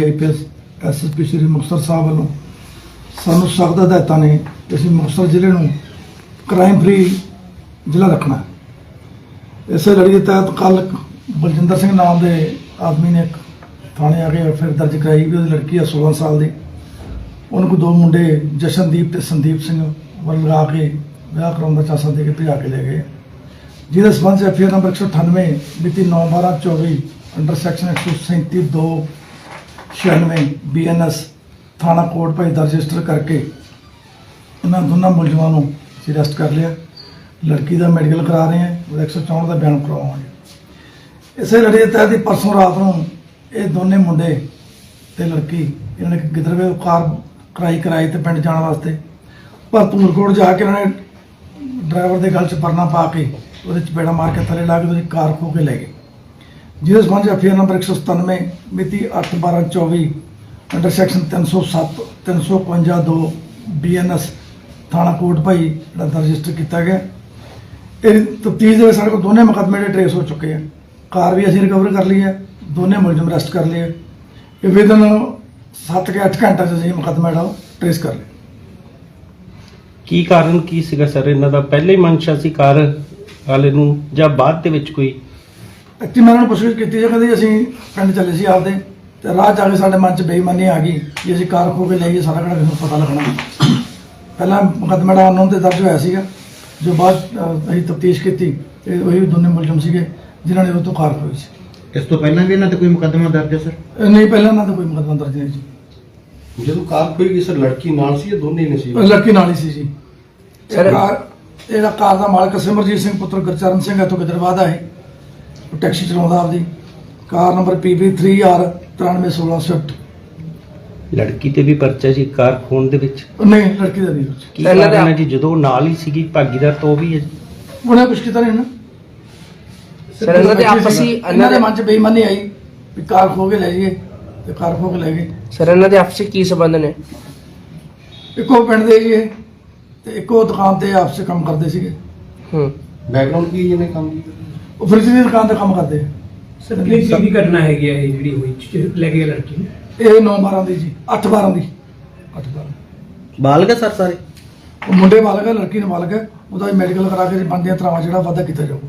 ਜੀ IPS SSP Shri Muktsar Sahib ਵੱਲੋਂ। ਸਾਨੂੰ ਸਖਤ ਹਦਾਇਤਾਂ ਨੇ ਕਿ ਅਸੀਂ ਮੁਕਤਸਰ ਜ਼ਿਲ੍ਹੇ ਨੂੰ ਕ੍ਰਾਈਮ ਫ੍ਰੀ ਜ਼ਿਲ੍ਹਾ ਰੱਖਣਾ ਇਸੇ ਲੜੀ ਦੇ ਤਹਿਤ ਕੱਲ ਬਲਜਿੰਦਰ ਸਿੰਘ ਨਾਮ ਦੇ ਆਦਮੀ ਨੇ ਇੱਕ ਥਾਣੇ ਆ ਕੇ ਫਿਰ ਦਰਜ ਕਰਾਈ ਵੀ ਉਹਦੀ ਲੜਕੀ ਆ 16 ਸਾਲ ਦੀ। ਉਹਨਾਂ ਕੋਈ ਦੋ ਮੁੰਡੇ ਜਸ਼ਨਦੀਪ ਤੇ ਸੰਦੀਪ ਸਿੰਘ ਵੱਲ ਲਗਾ ਕੇ ਵਿਆਹ ਕਰਾਉਣ ਦਾ ਚਾਸਾ ਦੇ ਕੇ ਭਜਾ ਕੇ ਲੈ ਗਏ। ਜਿਹਦੇ ਸਬੰਧ ਚ ਐਫਆਰ ਨੰਬਰ 198 ਮਿਤੀ 9/12/24 ਅੰਡਰ ਸੈਕਸ਼ਨ 137 2 96 ਬੀਐਨਐਸ ਥਾਣਾ ਕੋਟ ਭਾਈ ਦਾ ਰਜਿਸਟਰ ਕਰਕੇ ਇਹਨਾਂ ਦੋਨਾਂ ਮੁਲਜ਼ਮਾਂ ਨੂੰ ਅਸੀਂ ਅਰੈਸਟ ਕਰ ਲਿਆ। ਲੜਕੀ ਦਾ ਮੈਡੀਕਲ ਕਰਾ ਰਹੇ ਹਾਂ ਉਹਦਾ 164 ਦਾ ਬਿਆਨ ਕਰਵਾਵਾਂਗੇ ਇਸੇ ਲੜੀ ਦੇ ਤਹਿਤ ਹੀ ਪਰਸੋਂ ਰਾਤ ਨੂੰ ਇਹ ਦੋਨੇ ਮੁੰਡੇ ਤੇ ਲੜਕੀ, ਇਹਨਾਂ ਨੇ ਇੱਕ ਗਿੱਦੜਵੇ ਕਾਰ ਕਰਾਈ ਕਰਾਈ ਤੇ ਪਿੰਡ ਜਾਣ ਵਾਸਤੇ। ਪਰ ਧੂਲਕੋਟ ਜਾ ਕੇ ਇਹਨਾਂ ਨੇ ਡਰਾਈਵਰ ਦੇ ਗਲ 'ਚ ਪਰਨਾ ਪਾ ਕੇ ਉਹਦੇ 'ਚ ਚਪੇੜਾ ਮਾਰ ਕੇ ਥੱਲੇ ਲਾ ਕੇ ਉਹਦੀ ਕਾਰ ਖੋ ਕੇ ਲੈ ਗਏ। ਜਿਹਦੇ ਸੰਬੰਧ ਐਫਆਰ ਨੰਬਰ 197 ਮਿਤੀ 8/12/24 ਅੰਡਰ ਸੈਕਸ਼ਨ 307 352 2 ਬੀਐਨਐਸ ਥਾਣਾ ਕੋਟ ਭਾਈ ਜਿਹੜਾ ਰਜਿਸਟਰ ਕੀਤਾ ਗਿਆ। ਇਹ ਤਫਤੀਸ਼ ਦੇ ਵਿੱਚ ਸਾਡੇ ਕੋਲ ਦੋਨੇ ਮੁਕੱਦਮੇ ਜਿਹੜੇ ਟ੍ਰੇਸ ਹੋ ਚੁੱਕੇ ਆ। ਕਾਰ ਵੀ ਅਸੀਂ ਰਿਕਵਰ ਕਰ ਲਈ ਹੈ ਦੋਨੇ ਮੁਲਜ਼ਮ ਅਰੈਸਟ ਕਰ ਲਏ ਇਹ ਵਿਦਨ 7 ਕੇ 8 ਘੰਟੇ ਚ ਅਸੀਂ ਮੁਕੱਦਮਾ ਜਿਹੜਾ ਟ੍ਰੇਸ ਕਰ ਲਿਆ। ਕੀ ਕਾਰਨ ਕੀ ਸੀਗਾ ਸਰ? ਇਹਨਾਂ ਦਾ ਪਹਿਲੇ ਹੀ ਮਨਸ਼ਾ ਸੀ ਕਾਰ ਵਾਲੇ ਨੂੰ ਜਾਂ ਬਾਅਦ ਦੇ ਵਿੱਚ ਕੋਈ ਐਕਚੁਅਲੀ ਮੈਂ ਉਹਨਾਂ ਨੂੰ ਪੁੱਛਗਿੱਛ ਕੀਤੀ ਜੇ ਕਹਿੰਦੇ ਅਸੀਂ ਪਿੰਡ ਚੱਲੇ ਸੀ ਆਪਦੇ ਤੇ ਰਾਹ ਆ ਕੇ ਸਾਡੇ ਮਨ 'ਚ ਬੇਈਮਾਨੀ ਆ ਗਈ ਕਿ ਅਸੀਂ ਕਾਰ ਖੋ ਕੇ ਲੈ ਗਏ ਸਾਰਾ ਕਿਹੜਾ ਕਿਸੇ ਨੂੰ ਪਤਾ ਲੱਗਣਾ। ਪਹਿਲਾਂ ਮੁਕੱਦਮਾ ਦਾ ਉਹਨਾਂ ਤੇ ਦਰਜ ਹੋਇਆ ਸੀਗਾ ਜੋ ਬਾਅਦ ਅਸੀਂ ਤਫਤੀਸ਼ ਕੀਤੀ ਤੇ ਉਹੀ ਦੋਨੇ ਮੁਲਜ਼ਮ ਸੀਗੇ ਜਿਨ੍ਹਾਂ ਨੇ ਉਹ ਤੋਂ ਕਾਰ ਖੋਈ ਸੀ। ਇਸ ਤੋਂ ਪਹਿਲਾਂ ਵੀ ਇਹਨਾਂ ਤੇ ਕੋਈ ਮੁਕੱਦਮਾ ਦਰਜ ਹੈ ਸਰ? ਇਹ ਨਹੀਂ ਪਹਿਲਾਂ ਇਹਨਾਂ ਦਾ ਕੋਈ ਮੁਕੱਦਮਾ ਦਰਜ ਨਹੀਂ ਜੀ। ਜਦੋਂ ਕਾਰ ਖੋਈ ਗਈ ਸਰ ਲੜਕੀ ਨਾਲ ਸੀ ਜਾਂ ਦੋਨੇ ਹੀ ਨੇ ਸੀ? ਉਹ ਲੜਕੀ ਨਾਲ ਹੀ ਸੀ ਜੀ। ਕਾਰ ਇਹਦਾ ਕਾਰ ਦਾ ਮਾਲਕ ਸਿਮਰਜੀਤ ਸਿੰਘ ਪੁੱਤਰ ਗੁਰਚਰਨ ਸਿੰਘ ਇੱਥੋਂ ਗਿੱਦੜਬਾਹ ਦਾ ਹੈ। ਟੈਕਸੀ ਚਲਾਉਂਦਾ ਆਪਦੀ ਕਾਰ ਨੰਬਰ PB3R 9316 ਸਵਿਫਟ ਲੜਕੀ ਤੇ ਵੀ ਪਰਚਾ ਸੀ ਕਾਰ ਖੋਣ ਦੇ ਵਿੱਚ? ਨਹੀਂ ਲੜਕੀ ਦਾ ਨਹੀਂ ਕੁਛ। ਕੀ ਕਾਰਨ ਹੈ ਜੀ? ਜਦੋਂ ਉਹ ਨਾਲ ਹੀ ਸੀਗੀ ਭਾਗੀਦਾਰ ਤੋਂ ਉਹ ਵੀ ਹੈ? ਉਹਨੇ ਕੁਝ ਕੀਤਾ ਨਹੀਂ ਨਾ। ਸਰ, ਇਹਨਾਂ ਦੇ ਆਪਸੀ- ਇਹਨਾਂ ਦੇ ਮਨ ਚ ਬੇਈਮਾਨੀ ਆਈ ਵੀ ਕਾਰ ਖੋ ਕੇ ਲੈ ਜਾਈਏ ਤੇ ਕਾਰ ਖੋ ਕੇ ਲੈ ਗਏ। ਸਰ ਇਹਨਾਂ ਦੇ ਆਪਸੀ ਕੀ ਸੰਬੰਧ ਨੇ? ਇੱਕੋ ਪਿੰਡ ਦੇ ਜੀ ਇਹ ਤੇ ਇੱਕੋ ਦੁਕਾਨ ਤੇ ਆਪਸ ਕੰਮ ਕਰਦੇ ਸੀਗੇ। ਹੂੰ। ਬੈਕਗ੍ਰਾਉਂਡ ਕੀ ਜਿਹਨੇ ਕੰਮ ਕੀਤਾ? ਉਹ ਫਰਿੱਜ ਦੀ ਦੁਕਾਨ ਤੇ ਕੰਮ ਕਰਦੇ ਆ। ਸਰ ਕਿਹੜੀ ਚੀਜ਼ ਦੀ ਘਟਨਾ ਹੈਗੀ ਹੈ ਇਹ ਜਿਹੜੀ ਹੋਈ ਲੈ ਕੇ ਲੜਕੀ ਨੂੰ? ਇਹ 9 12 ਦੀ ਜੀ 8 12 ਦੀ। 8 12 ਬਾਲਗ ਹੈ ਸਰ ਸਾਰੇ? ਉਹ ਮੁੰਡੇ ਮਾਲਕ ਹੈ ਲੜਕੀ ਨੇ ਮਾਲਕ ਹੈ ਉਹਦਾ ਮੈਡੀਕਲ ਕਰਾ ਕੇ ਬੰਦਿਆਂ ਤਰਾਵਾਂ ਜਿਹੜਾ ਵਾਧਾ ਕੀਤਾ ਜਾਊਗਾ।